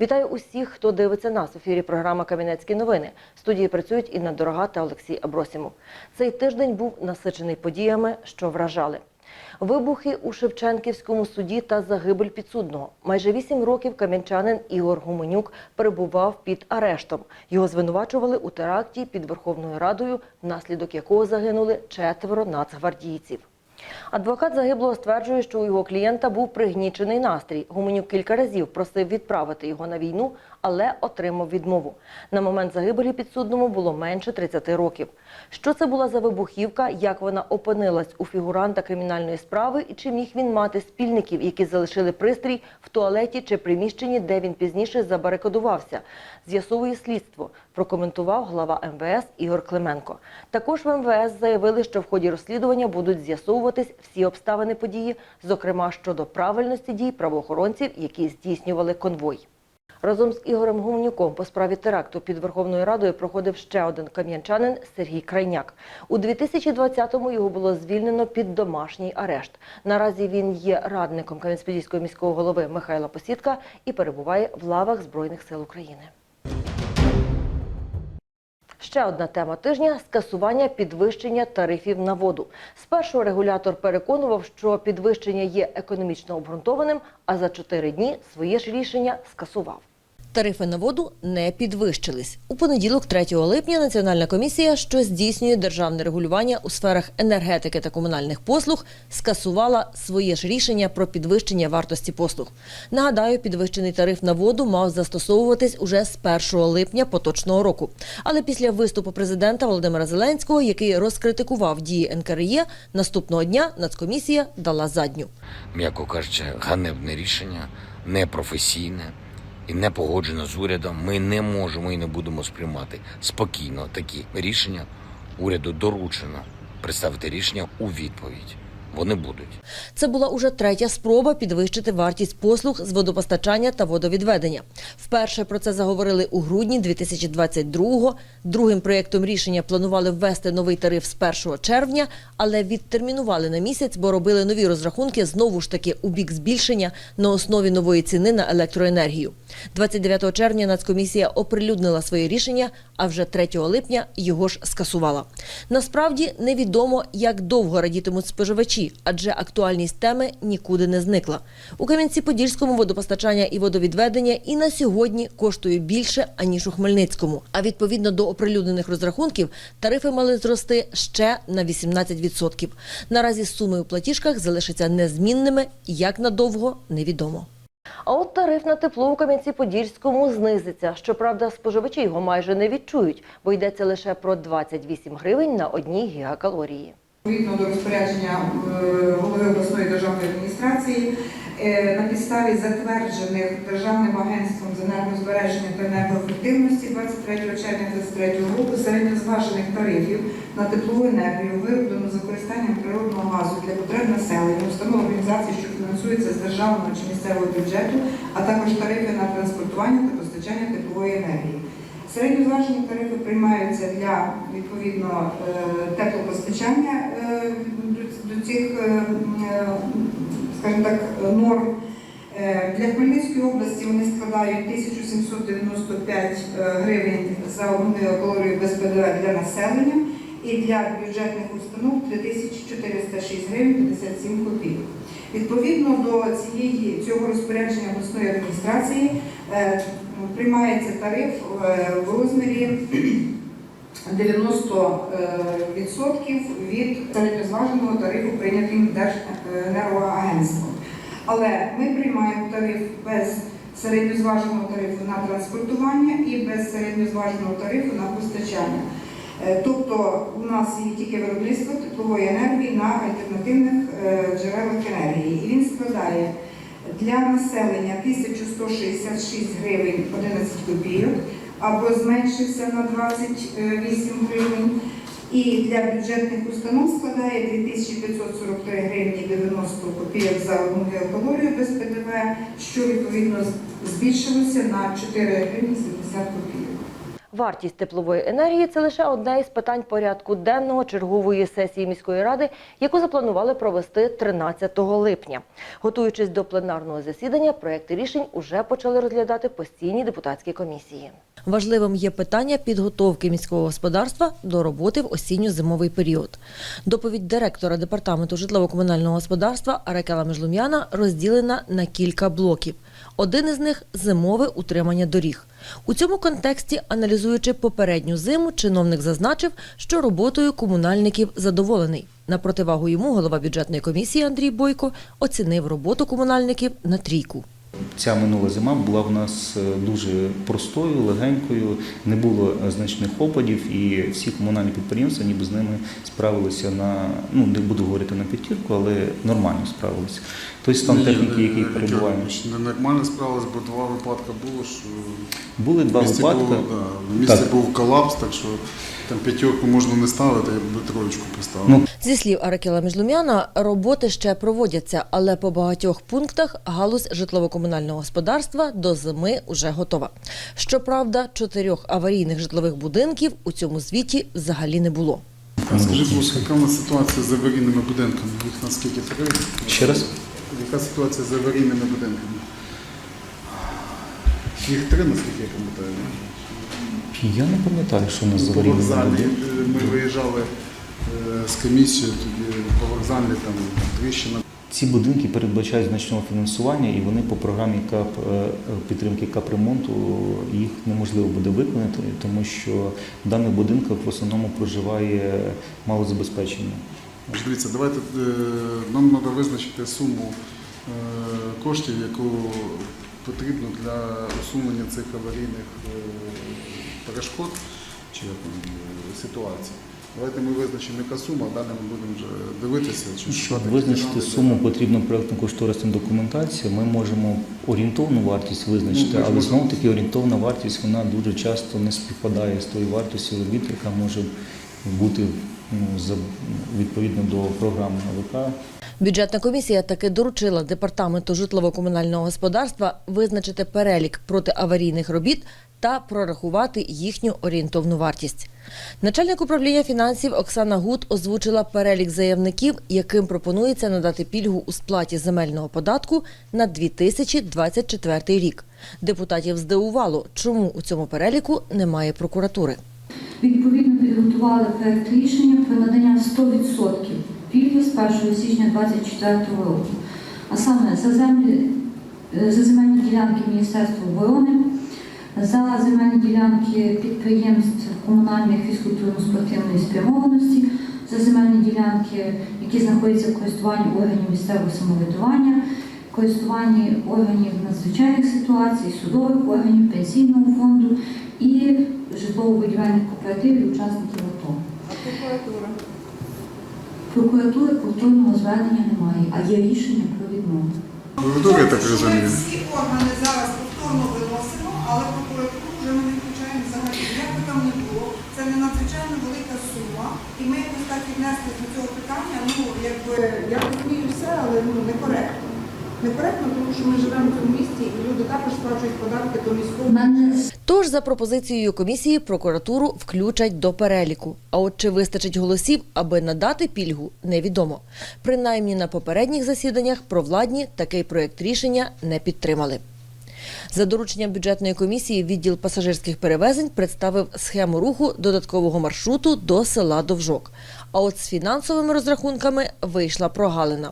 Вітаю усіх, хто дивиться нас. В ефірі програма Кам'янецькі новини. В студії працюють Інна Дорога та Олексій Абросімов. Цей тиждень був насичений подіями, що вражали. Вибухи у Шевченківському суді та загибель підсудного. Майже вісім років кам'янчанин Ігор Гуменюк перебував під арештом. Його звинувачували у теракті під Верховною Радою, внаслідок якого загинули четверо нацгвардійців. Адвокат загиблого стверджує, що у його клієнта був пригнічений настрій. Гуменюк кілька разів просив відправити його на війну, але отримав відмову. На момент загибелі підсудному було менше 30 років. Що це була за вибухівка, як вона опинилась у фігуранта кримінальної справи і чи міг він мати спільників, які залишили пристрій в туалеті чи приміщенні, де він пізніше забарикадувався. З'ясовує слідство, прокоментував глава МВС Ігор Клименко. Також в МВС заявили, що в ході розслідування будуть з'ясовуватись всі обставини події, зокрема щодо правильності дій правоохоронців, які здійснювали конвой. Разом з Ігорем Гумнюком по справі теракту під Верховною Радою проходив ще один кам'янчанин Сергій Крайняк. У 2020-му його було звільнено під домашній арешт. Наразі він є радником Кам'янець-Подільського міського голови Михайла Посідка і перебуває в лавах Збройних сил України. Ще одна тема тижня скасування підвищення тарифів на воду. Спершу регулятор переконував, що підвищення є економічно обґрунтованим, а за чотири дні своє ж рішення скасував. Тарифи на воду не підвищились. У понеділок, 3 липня, Національна комісія, що здійснює державне регулювання у сферах енергетики та комунальних послуг, скасувала своє ж рішення про підвищення вартості послуг. Нагадаю, підвищений тариф на воду мав застосовуватись уже з 1 липня поточного року. Але після виступу президента Володимира Зеленського, який розкритикував дії НКРЄ, наступного дня Нацкомісія дала задню. м'яко кажучи, ганебне рішення, непрофесійне і не погоджено з урядом. Ми не можемо і не будемо сприймати спокійно такі рішення. Уряду доручено представити рішення у відповідь. Вони будуть. Це була уже третя спроба підвищити вартість послуг з водопостачання та водовідведення. Вперше про це заговорили у грудні 2022-го. Другим проєктом рішення планували ввести новий тариф з 1 червня, але відтермінували на місяць, бо робили нові розрахунки знову ж таки у бік збільшення на основі нової ціни на електроенергію. 29 червня Нацкомісія оприлюднила своє рішення, а вже 3 липня його ж скасувала. Насправді невідомо, як довго радітимуть споживачі, адже актуальність теми нікуди не зникла. У Кам'янці-Подільському водопостачання і водовідведення і на сьогодні коштує більше аніж у Хмельницькому. А відповідно до оприлюднених розрахунків, тарифи мали зрости ще на 18%. Наразі суми у платіжках залишаться незмінними. Як надовго невідомо. А от тариф на тепло у Кам'янці-Подільському знизиться. Щоправда, споживачі його майже не відчують, бо йдеться лише про 28 гривень на одній гігакалорії. Відповідно до розпорядження е, голови обласної державної адміністрації на підставі затверджених Державним агентством з енергозбереження та енергоефективності 23 червня 2023 року середньозважених тарифів на теплову енергію, вироблену з використанням природного газу для потреб населення, установ організацій, що фінансуються з державного чи місцевого бюджету, а також тарифи на транспортування та постачання теплової енергії. Середньозважені тарифи приймаються для відповідно е, теплопостачання е, до- цих, е, е, скажімо так, норм. Е, Для Хмельницької області вони складають 1795 е, гривень за одну калорію без ПДВ для населення і для бюджетних установ 3406 гривень 57 копійок. Відповідно до цієї цього розпорядження обласної адміністрації е, приймається тариф в розмірі 90% від середньозваженого тарифу, прийнятим Держенергоагентством. Але ми приймаємо тариф без середньозваженого тарифу на транспортування і без середньозваженого тарифу на постачання. Е, Тобто у нас є тільки виробництво теплової енергії на альтернативних е, джерелах енергії. І він складає для населення 1166 гривень 11 копійок або зменшився на 28 гривень. І для бюджетних установ складає 2543 гривні 90 копійок за одну геокалорію без ПДВ, що відповідно збільшилося на 4 гривні 70 копійок. Вартість теплової енергії це лише одне із питань порядку денного чергової сесії міської ради, яку запланували провести 13 липня. Готуючись до пленарного засідання, проекти рішень уже почали розглядати постійні депутатські комісії. Важливим є питання підготовки міського господарства до роботи в осінньо-зимовий період. Доповідь директора департаменту житлово-комунального господарства Аракела Межлум'яна розділена на кілька блоків. Один із них зимове утримання доріг. У цьому контексті, аналізуючи попередню зиму, чиновник зазначив, що роботою комунальників задоволений. На противагу йому голова бюджетної комісії Андрій Бойко оцінив роботу комунальників на трійку. Ця минула зима була в нас е, дуже простою, легенькою, не було е, значних опадів, і всі комунальні підприємства ніби з ними справилися на ну не буду говорити на п'ятірку, але нормально справилися. Той стан Ні, техніки, не- який не- Не нормально справилось, бо два випадки було, що були два в місті, випадки. було, да, в місті Так. був колапс, так що там п'ятерку можна не ставити, я б троєчку поставив. Ну, Зі слів Аракела Межлумяна, роботи ще проводяться, але по багатьох пунктах галузь житлово-комунального господарства до зими вже готова. Щоправда, чотирьох аварійних житлових будинків у цьому звіті взагалі не було. Скажіть, будь ласка, яка у нас ситуація з аварійними будинками? Їх наскільки три? Ще раз? Яка ситуація з аварійними будинками? Їх три, наскільки я пам'ятаю. Я не пам'ятаю, що у нас По заварили. вокзалі е, ми виїжджали е, з комісією, тоді по вокзалі там тріщина. Ці будинки передбачають значного фінансування, і вони по програмі КАП е, підтримки капремонту їх неможливо буде виконати, тому що в даних будинках в основному проживає малозабезпечення. Дивіться, давайте е, нам треба визначити суму е, коштів, яку потрібно для усунення цих аварійних перешкод чи ситуацій. Давайте ми визначимо, яка сума, а далі ми будемо вже дивитися, чи Щоб визначити суму, потрібна проєктно-кошторисна документація. Ми можемо орієнтовну вартість визначити, Ну, але знову таки орієнтовна вартість вона дуже часто не співпадає з тою вартістю робіт, яка може бути ну, за, відповідно до програми АВК. Бюджетна комісія таки доручила департаменту житлово-комунального господарства визначити перелік протиаварійних робіт та прорахувати їхню орієнтовну вартість. Начальник управління фінансів Оксана Гуд озвучила перелік заявників, яким пропонується надати пільгу у сплаті земельного податку на 2024 рік. Депутатів здивувало, чому у цьому переліку немає прокуратури. Відповідно підготували проект рішення про надання 100% пільги з 1 січня 2024 року. А саме за землі е, за земельні ділянки Міністерства оборони, за земельні ділянки підприємств комунальних фізкультурно-спортивної спрямованості, за земельні ділянки, які знаходяться в користуванні органів місцевого самоврядування, користуванні органів надзвичайних ситуацій, судових органів, пенсійного фонду і житлово-будівельних кооперативів учасників АТО. Прокуратура. Прокуратури повторного звернення немає, а є рішення про відмову. Прокуратура, я так Ми розумію. всі органи зараз повторно виносимо, але прокуратуру вже ми не включаємо взагалі. Як би там не було, це не надзвичайно велика сума, і ми якось так віднесли до цього питання, ну якби я розумію все, але ну некоректно. Некоректно, тому що ми живемо в цьому місті, і люди також сплачують податки до міського Тож, за пропозицією комісії, прокуратуру включать до переліку. А от чи вистачить голосів, аби надати пільгу, невідомо. Принаймні на попередніх засіданнях провладні такий проєкт рішення не підтримали. За дорученням бюджетної комісії відділ пасажирських перевезень представив схему руху додаткового маршруту до села Довжок. А от з фінансовими розрахунками вийшла прогалина.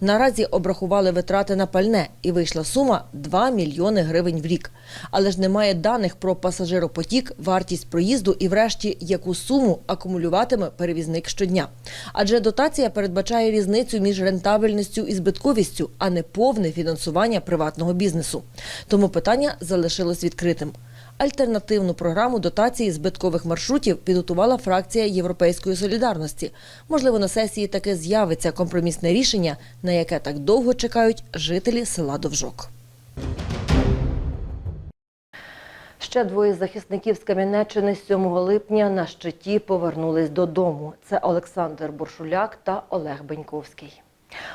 Наразі обрахували витрати на пальне і вийшла сума 2 мільйони гривень в рік. Але ж немає даних про пасажиропотік, вартість проїзду і, врешті, яку суму акумулюватиме перевізник щодня. Адже дотація передбачає різницю між рентабельністю і збитковістю, а не повне фінансування приватного бізнесу. Тому питання залишилось відкритим. Альтернативну програму дотації збиткових маршрутів підготувала фракція Європейської солідарності. Можливо, на сесії таки з'явиться компромісне рішення, на яке так довго чекають жителі села Довжок. Ще двоє захисників з Кам'янеччини 7 липня на щиті повернулись додому. Це Олександр Буршуляк та Олег Беньковський.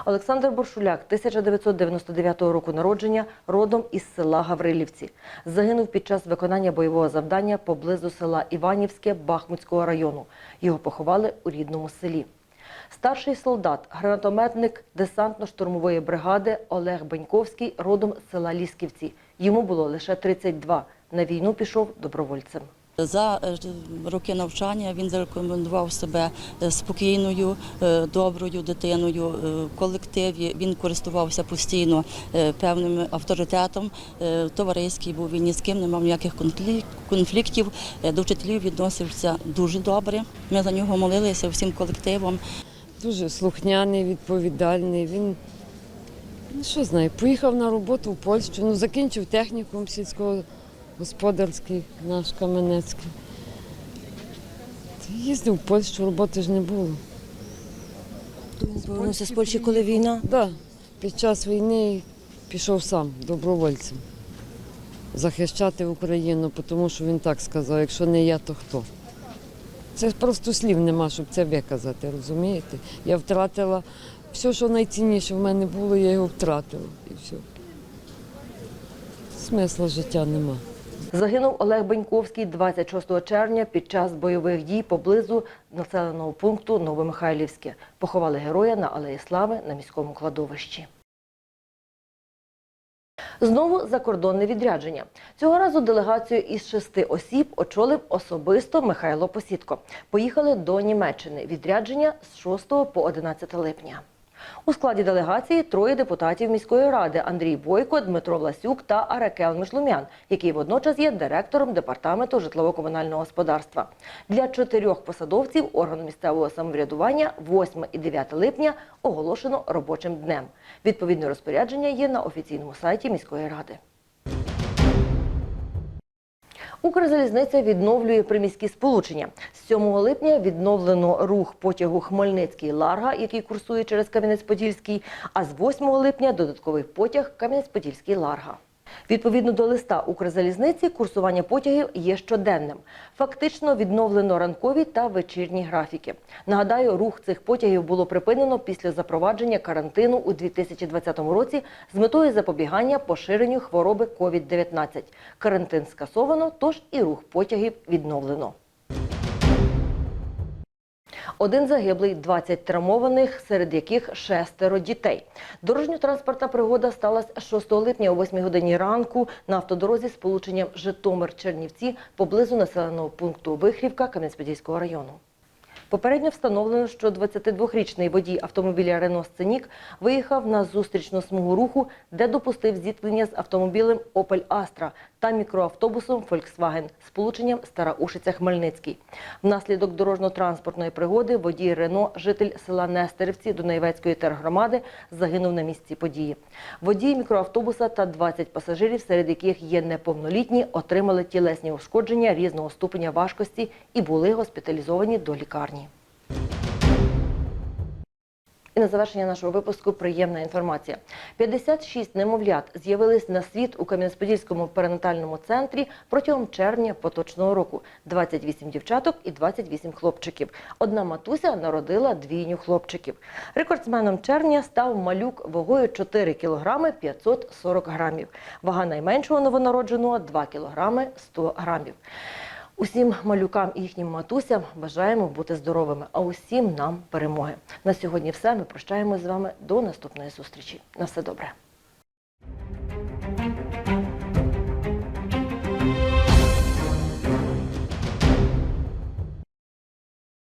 Олександр Боршуляк, 1999 року народження, родом із села Гаврилівці. Загинув під час виконання бойового завдання поблизу села Іванівське Бахмутського району. Його поховали у рідному селі. Старший солдат, гранатометник десантно-штурмової бригади Олег Беньковський, родом з села Лісківці. Йому було лише 32. На війну пішов добровольцем. За е, роки навчання він зарекомендував себе е, спокійною, е, доброю дитиною в колективі. Він користувався постійно певним авторитетом. Товариський був він ні з ким не мав ніяких конфліктів. До вчителів відносився дуже добре. Ми за нього молилися всім колективом. Дуже слухняний, відповідальний. Він ну, що знаю, поїхав на роботу в Польщу, ну, закінчив технікум сільськогосподарський наш Каменецький. Їздив в Польщу, роботи ж не було. Він повернувся з Польщі, коли війна. Так, да, під час війни пішов сам добровольцем захищати Україну, тому що він так сказав, якщо не я, то хто? Це просто слів нема, щоб це виказати, розумієте? Я втратила все, що найцінніше в мене було, я його втратила і все. Смисла життя нема. Загинув Олег Беньковський 26 червня під час бойових дій поблизу населеного пункту Новомихайлівське. Поховали героя на Алеї Слави на міському кладовищі. Знову закордонне відрядження. Цього разу делегацію із шести осіб очолив особисто Михайло Посідко. Поїхали до Німеччини. Відрядження з 6 по 11 липня. У складі делегації троє депутатів міської ради Андрій Бойко, Дмитро Власюк та Аракел Мишлумян, який водночас є директором департаменту житлово-комунального господарства. Для чотирьох посадовців органу місцевого самоврядування 8 і 9 липня оголошено робочим днем. Відповідне розпорядження є на офіційному сайті міської ради. Укрзалізниця відновлює приміські сполучення. З 7 липня відновлено рух потягу Хмельницький Ларга, який курсує через Кам'янець-Подільський, а з 8 липня додатковий потяг Кам'янець-Подільський Ларга. Відповідно до листа Укрзалізниці, курсування потягів є щоденним. Фактично відновлено ранкові та вечірні графіки. Нагадаю, рух цих потягів було припинено після запровадження карантину у 2020 році з метою запобігання поширенню хвороби COVID-19. Карантин скасовано, тож і рух потягів відновлено. Один загиблий, 20 травмованих, серед яких шестеро дітей. Дорожньо-транспортна пригода сталася 6 липня о 8 годині ранку на автодорозі з полученням Житомир-Чернівці поблизу населеного пункту Вихрівка Кам'янець-Подільського району. Попередньо встановлено, що 22-річний водій автомобіля Рено Сценік виїхав на зустрічну смугу руху, де допустив зіткнення з автомобілем Opel Astra та мікроавтобусом Volkswagen з полученням Стара Ушиця Хмельницький. Внаслідок дорожньо-транспортної пригоди водій Рено, житель села Нестерівці Дунаєвецької тергромади, загинув на місці події. Водій мікроавтобуса та 20 пасажирів, серед яких є неповнолітні, отримали тілесні ушкодження різного ступеня важкості і були госпіталізовані до лікарні. На завершення нашого випуску приємна інформація. 56 немовлят з'явились на світ у Кам'янець-Подільському перинатальному центрі протягом червня поточного року. 28 дівчаток і 28 хлопчиків. Одна матуся народила двійню хлопчиків. Рекордсменом червня став малюк вагою 4 кг 540 грамів. Вага найменшого новонародженого 2 кг 100 грамів. Усім малюкам і їхнім матусям бажаємо бути здоровими, а усім нам перемоги. На сьогодні все. Ми прощаємось з вами до наступної зустрічі. На все добре.